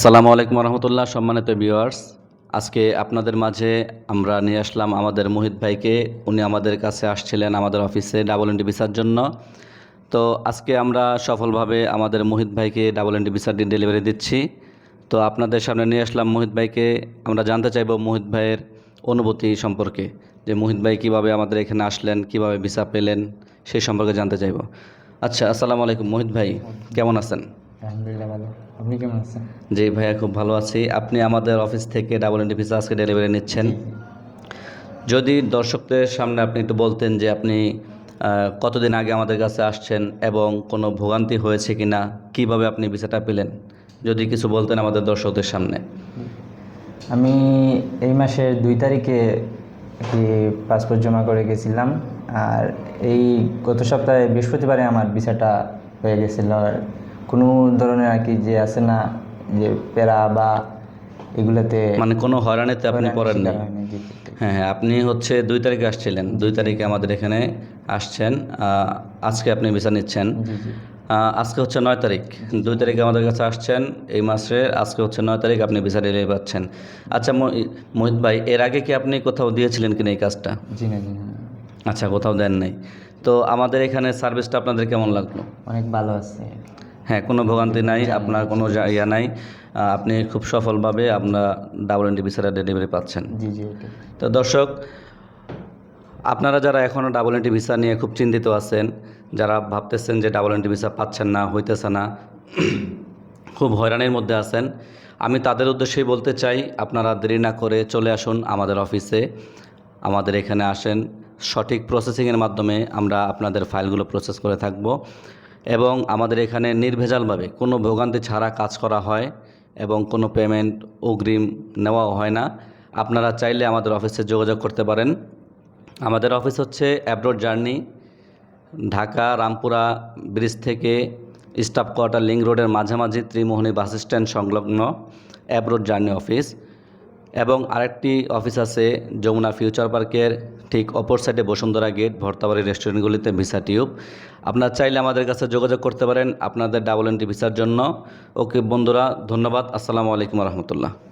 আসসালামু আলাইকুম রহমতুল্লাহ, সম্মানিত ভিউয়ার্স আজকে আপনাদের মাঝে আমরা নিয়ে আসলাম আমাদের মোহিত ভাইকে। উনি আমাদের কাছে আসছিলেন আমাদের অফিসে ডাবল এন্টি ভিসার জন্য। তো আজকে আমরা সফলভাবে আমাদের মোহিত ভাইকে ডাবল এন্টি ভিসার ডেলিভারি দিচ্ছি। তো আপনাদের সামনে নিয়ে আসলাম মোহিত ভাইকে। আমরা জানতে চাইব মোহিত ভাইয়ের অনুভূতি সম্পর্কে, যে মোহিত ভাই কীভাবে আমাদের এখানে আসলেন, কীভাবে ভিসা পেলেন, সেই সম্পর্কে জানতে চাইব। আচ্ছা আসসালামু আলাইকুম মোহিত ভাই, কেমন আছেন? আলহামদুলিল্লাহ ভালো। আপনি কেমন আছেন? জি ভাইয়া খুব ভালো আছি। আপনি আমাদের অফিস থেকে ডাবল এন্টি ভিসা আজকে ডেলিভারি নিচ্ছেন। যদি দর্শকদের সামনে আপনি একটু বলতেন যে আপনি কতদিন আগে আমাদের কাছে আসছেন এবং কোনো ভোগান্তি হয়েছে কি না কীভাবে আপনি ভিসাটা পেলেন? যদি কিছু বলতেন আমাদের দর্শকদের সামনে। আমি এই মাসের দুই তারিখে কি পাসপোর্ট জমা করে গেছিলাম। আর এই গত সপ্তাহে বৃহস্পতিবারে আমার ভিসাটা হয়ে গেছিল। আর কোনো ধরনের আর কি যে আছে না যে প্যারা বা এগুলাতে মানে কোনো হয়রানিতে আপনি পড়েন জি। হ্যাঁ হ্যাঁ আপনি হচ্ছে দুই তারিখে আসছিলেন। দুই তারিখে আমাদের এখানে আসছেন। আজকে আপনি ভিসা নিচ্ছেন। আজকে হচ্ছে নয় তারিখ। দুই তারিখে আমাদের কাছে আসছেন এই মাসে। আজকে হচ্ছে নয় তারিখ আপনি ভিসা ডেলিভারি পাচ্ছেন। আচ্ছা মোহিত ভাই এর আগে কি আপনি কোথাও দিয়েছিলেন কিনা এই কাজটা? জি না জি। আচ্ছা কোথাও দেন নাই। তো আমাদের এখানে সার্ভিসটা আপনাদের কেমন লাগল? অনেক ভালো আছে। হ্যাঁ কোনো ভোগান্তি নাই আপনার কোনো ইয়া নাই। আপনি খুব সফলভাবে আপনার ডাবল এন্টি ভিসাটা ডেলিভারি পাচ্ছেন। জি জি তো দর্শক আপনারা যারা এখনও ডাবল এন্টি ভিসা নিয়ে খুব চিন্তিত আছেন যারা ভাবতেছেন যে ডাবল এন্টি ভিসা পাচ্ছেন না হইতেছে না খুব হয়রানির মধ্যে আছেন। আমি তাদের উদ্দেশ্যেই বলতে চাই আপনারা দেরি না করে চলে আসুন আমাদের অফিসে। আমাদের এখানে আসেন। সঠিক প্রসেসিংয়ের মাধ্যমে আমরা আপনাদের ফাইলগুলো প্রসেস করে থাকব। এবং আমাদের এখানে নির্ভেজালভাবে কোনো ভোগান্তি ছাড়া কাজ করা হয় এবং কোনো পেমেন্ট অগ্রিম নেওয়াও হয় না। আপনারা চাইলে আমাদের অফিসে যোগাযোগ করতে পারেন। আমাদের অফিস হচ্ছে abroad journey, Dhaka Rampura bridge থেকে স্টাফ কোয়ার্টার লিঙ্ক রোডের মাঝামাঝি ত্রিমোহনী বাস স্ট্যান্ড সংলগ্ন অ্যাব্রোড জার্নি অফিস। এবং আরেকটি অফিস আছে যমুনা ফিউচার পার্কের ঠিক অপর সাইডে বসুন্ধরা গেট ভর্তাবাড়ি রেস্টুরেন্টগুলিতে ভিসা টিউব আপনারা চাইলে আমাদের কাছে যোগাযোগ করতে পারেন আপনাদের ডাবল এন্ট্রি ভিসার জন্য। ওকে বন্ধুরা, ধন্যবাদ। আসসালামু আলাইকুম রহমতুল্লাহ।